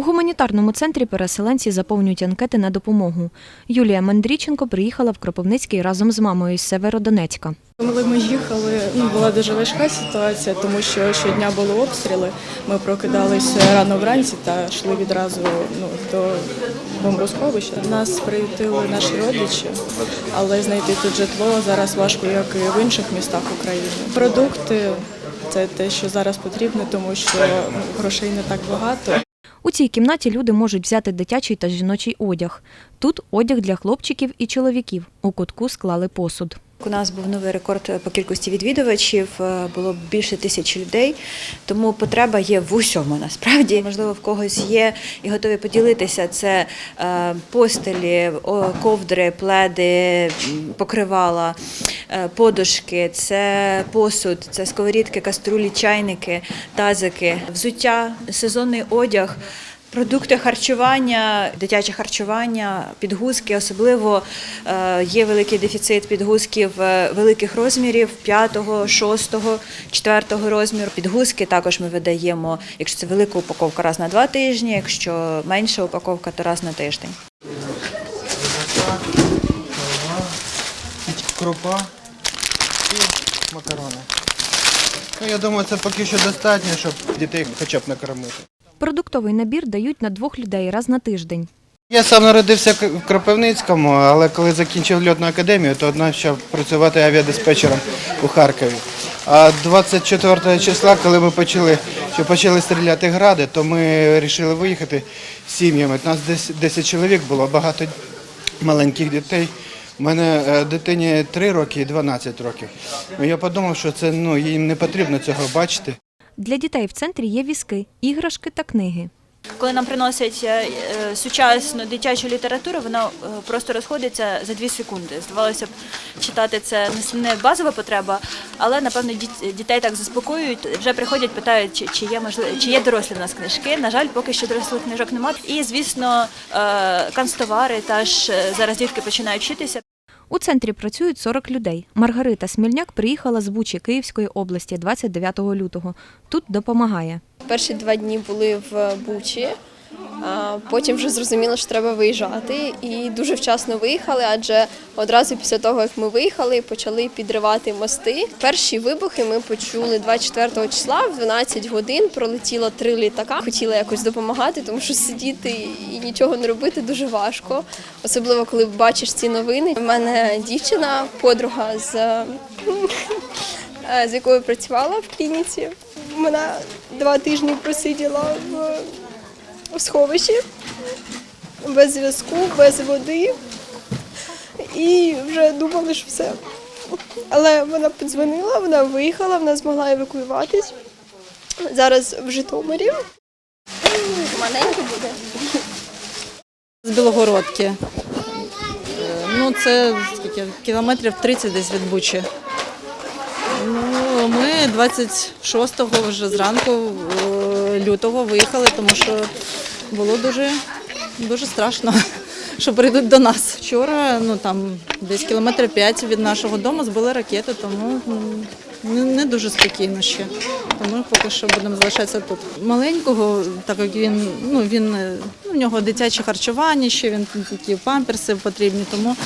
У гуманітарному центрі переселенці заповнюють анкети на допомогу. Юлія Мандріченко приїхала в Кропивницький разом з мамою з Северодонецька. Коли ми їхали, ну була дуже важка ситуація, тому що щодня були обстріли. Ми прокидалися рано вранці та йшли відразу ну, до бомбосховища. Нас приютили наші родичі, але знайти тут житло зараз важко, як і в інших містах України. Продукти це те, що зараз потрібно, тому що ну, грошей не так багато. У цій кімнаті люди можуть взяти дитячий та жіночий одяг. Тут одяг для хлопчиків і чоловіків. У кутку склали посуд. У нас був новий рекорд по кількості відвідувачів, е, було більше тисячі людей, тому потреба є в усьому насправді. Можливо, в когось є і готові поділитися. Це е, постелі, ковдри, пледи, покривала, е, подушки, це посуд, це сковорідки, каструлі, чайники, тазики, взуття, сезонний одяг. Продукти харчування, дитяче харчування, підгузки, особливо е, є великий дефіцит підгузків е, великих розмірів 5, 6, 4 розміру. Підгузки також ми видаємо, якщо це велика упаковка раз на два тижні, якщо менша упаковка, то раз на тиждень. крупа і макарони. Ну, я думаю, це поки що достатньо, щоб дітей хоча б накормити. Продуктовий набір дають на двох людей раз на тиждень. Я сам народився в Кропивницькому, але коли закінчив льотну академію, то почав працювати авіадиспетчером у Харкові. А 24 числа, коли ми почали, що почали стріляти гради, то ми вирішили виїхати з сім'ями. Нас 10 чоловік було, багато маленьких дітей. У мене е, дитині 3 роки і 12 років. Я подумав, що це ну, їм не потрібно цього бачити. Для дітей в центрі є візки, іграшки та книги. Коли нам приносять е, е, сучасну дитячу літературу, вона е, просто розходиться за дві секунди. Здавалося б, читати це не- базова потреба, але напевно дітей так заспокоюють. Вже приходять, питають, чи, є можливо, чи є дорослі в нас книжки. На жаль, поки що дорослих книжок немає. І звісно, канцтовари теж зараз дітки починають вчитися. У центрі працюють 40 людей. Маргарита Смільняк приїхала з Бучі Київської області 29 лютого. Тут допомагає. Перші два дні були в Бучі, потім вже зрозуміли, що треба виїжджати. І дуже вчасно виїхали, адже одразу після того, як ми виїхали, почали підривати мости. Перші вибухи ми почули 24 числа в 12 годин. Пролетіло три літака. Хотіла якось допомагати, тому що сидіти і нічого не робити дуже важко, особливо коли бачиш ці новини. У мене дівчина, подруга з з якою працювала в клініці. Вона два тижні просиділа в, в сховищі без зв'язку, без води. І вже думали, що все. Але вона подзвонила, вона виїхала, вона змогла евакуюватись. Зараз в Житомирі. Маленько буде. З Білогородки. Е, Ну, це скільки, кілометрів 30 десь від Бучі. Ну, ми 26-го вже зранку е, лютого виїхали, тому що було дуже, дуже страшно, що прийдуть до нас. Вчора, ну там десь кілометрів 5 від нашого дому збили ракети, тому не, не дуже спокійно ще. Тому поки що будемо залишатися тут. Маленького, так як він, ну він ну, в нього дитяче харчування, ще він такі памперси потрібні, тому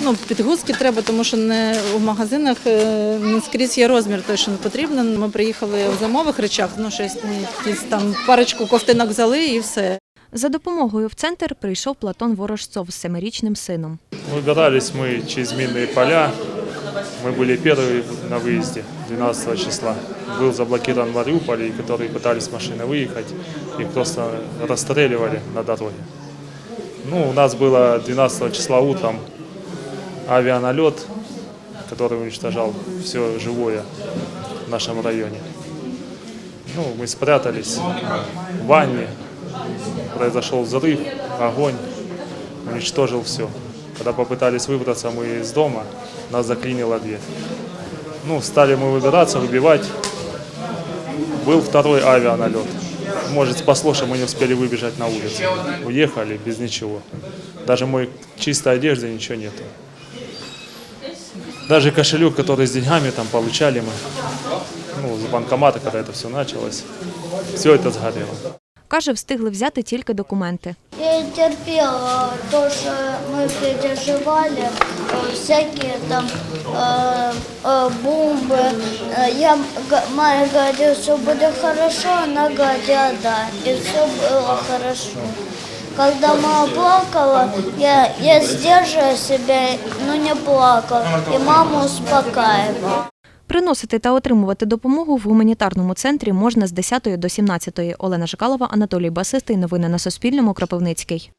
ну, підгузки треба, тому що не в магазинах е, не скрізь є розмір той, що не потрібно. Ми приїхали в зимових речах, ну щось ну, якісь там парочку ковтинок взяли і все. За допомогою в центр прийшов Платон Ворожцов з семирічним сином. Выбирались мы через минные поля. Мы были первые на выезде 12 числа. Был заблокирован Мариуполь, которые пытались с машины выехать. Их просто расстреливали на дороге. Ну, у нас было 12 числа утром авианалет, который уничтожал все живое в нашем районе. Ну, мы спрятались в ванне. Произошел взрыв, огонь, уничтожил все. Когда попытались выбраться мы из дома, нас заклинила дверь. Ну, стали мы выбираться, выбивать. Был второй авианалет. Может, спасло, что мы не успели выбежать на улицу. Уехали без ничего. Даже мой чистой одежды ничего нету. Даже кошелек, который с деньгами там получали мы, ну, с банкомата, когда это все началось, все это сгорело. Каже, встигли взяти тільки документи. Я терпела то, что мы переживали, э, всякие там э, э, бомбы. Э, Я г- маме говорила, что будет хорошо, она говорила да, и все было хорошо. Когда мама плакала, я, я сдерживала себя, но не плакала, и маму успокаивала. Приносити та отримувати допомогу в гуманітарному центрі можна з 10 до 17. Олена Жикалова, Анатолій Басистий. Новини на Суспільному. Кропивницький.